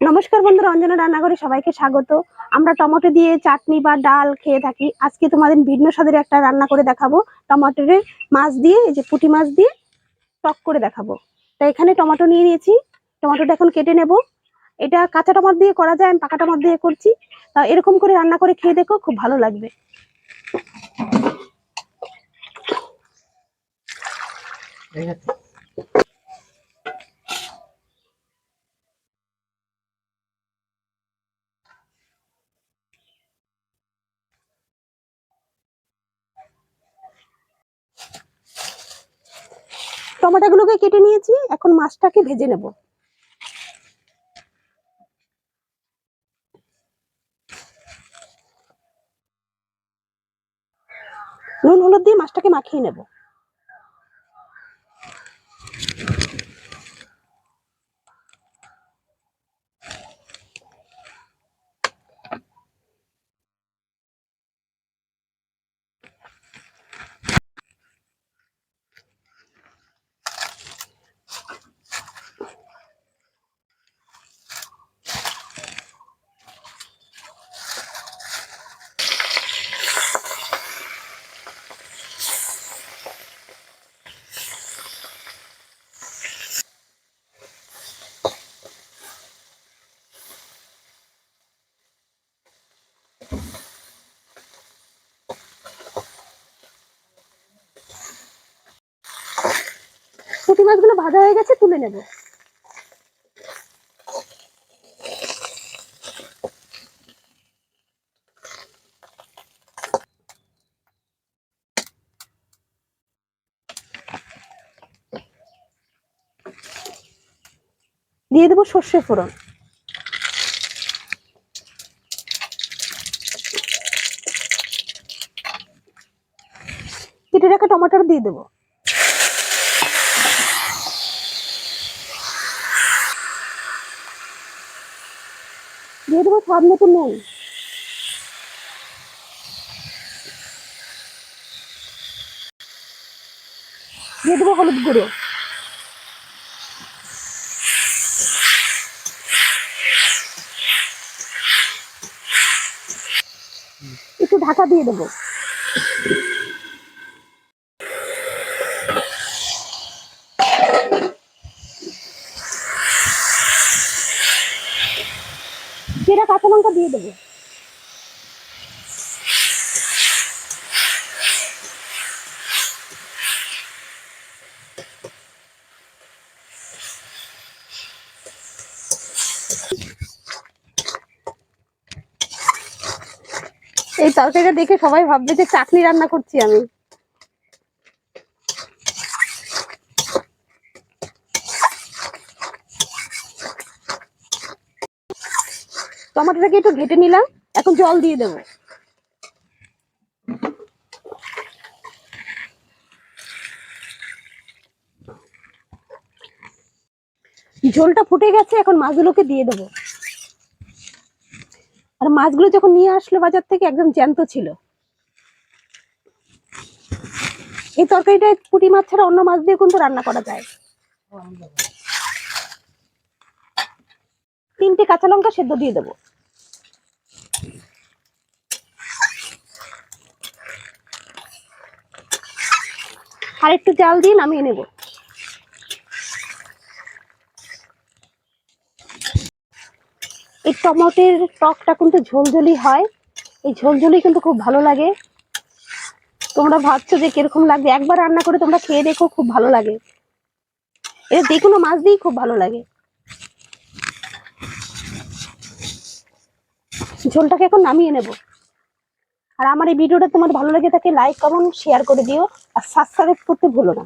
নমস্কার বন্ধুরা, অঞ্জনা রান্নাঘরে সবাইকে স্বাগত। আমরা টমেটো দিয়ে চাটনি বা ডাল খেয়ে থাকি। আজকে তোমাদের ভিন্ন স্বাদের একটা রান্না করে দেখাবো। টমেটোরে মাছ দিয়ে, এই যে পুঁটি মাছ দিয়ে টক করে দেখাবো। তা এখানে টমেটো নিয়ে নিয়েছি। টমেটোটা এখন কেটে নেব। এটা কাঁচা টমাটো দিয়ে করা যায়, আমি পাকা টমাটো দিয়ে করছি। তা এরকম করে রান্না করে খেয়ে দেখো, খুব ভালো লাগবে। টমেটোগুলোকে কেটে নিয়েছি এখন মাছটাকে ভেজে নেব। নুন হলুদ দিয়ে মাছটাকে মাখিয়ে নেব। পুঁটি মাছগুলো ভাজা হয়ে গেছে, তুলে নেব। দিয়ে দেবো সর্ষে ফোড়ন। কেটে রাখা টমেটোর দিয়ে দেবো। দিয়ে দেবো স্বাদ মতো নুন দিয়ে দেবো হলুদ গুঁড়ো। একটু ঢাকা দিয়ে দেবো। কাঁচা লঙ্কা দিয়ে দেবো। এই তরকারিটা দেখে সবাই ভাববে যে চাটনি রান্না করছি আমি। টমেটোটাকে একটু ঘেটে নিলাম, এখন জল দিয়ে দেবো। ঝোলটা ফুটে গেছে, এখন মাছগুলোকে দিয়ে দেবো। আর মাছগুলো যখন নিয়ে আসলো বাজার থেকে, একদম জ্যান্ত ছিল। এই তরকারিটা পুঁটি মাছ ছাড়া অন্য মাছ দিয়ে কিন্তু রান্না করা যায়। তিনটে কাঁচা লঙ্কা সেদ্ধ দিয়ে দেবো। আর একটু জাল দিয়ে নামিয়ে নেব এই টমেটোর টকটা কিন্তু ঝোলঝোলি হয়। এই ঝোলঝোলি কিন্তু খুব ভালো লাগে। তোমরা ভাবছ যে কীরকম লাগবে? একবার রান্না করে তোমরা খেয়ে দেখো, খুব ভালো লাগে। এটা যে কোনো মাছ দিয়েই খুব ভালো লাগে। ঝোলটাকে এখন নামিয়ে নেব। আর আমার এই ভিডিওটা তোমার ভালো লাগে থাকে লাইক কমেন্ট শেয়ার করে দিও। আর সাবস্ক্রাইব করতে ভুলো না।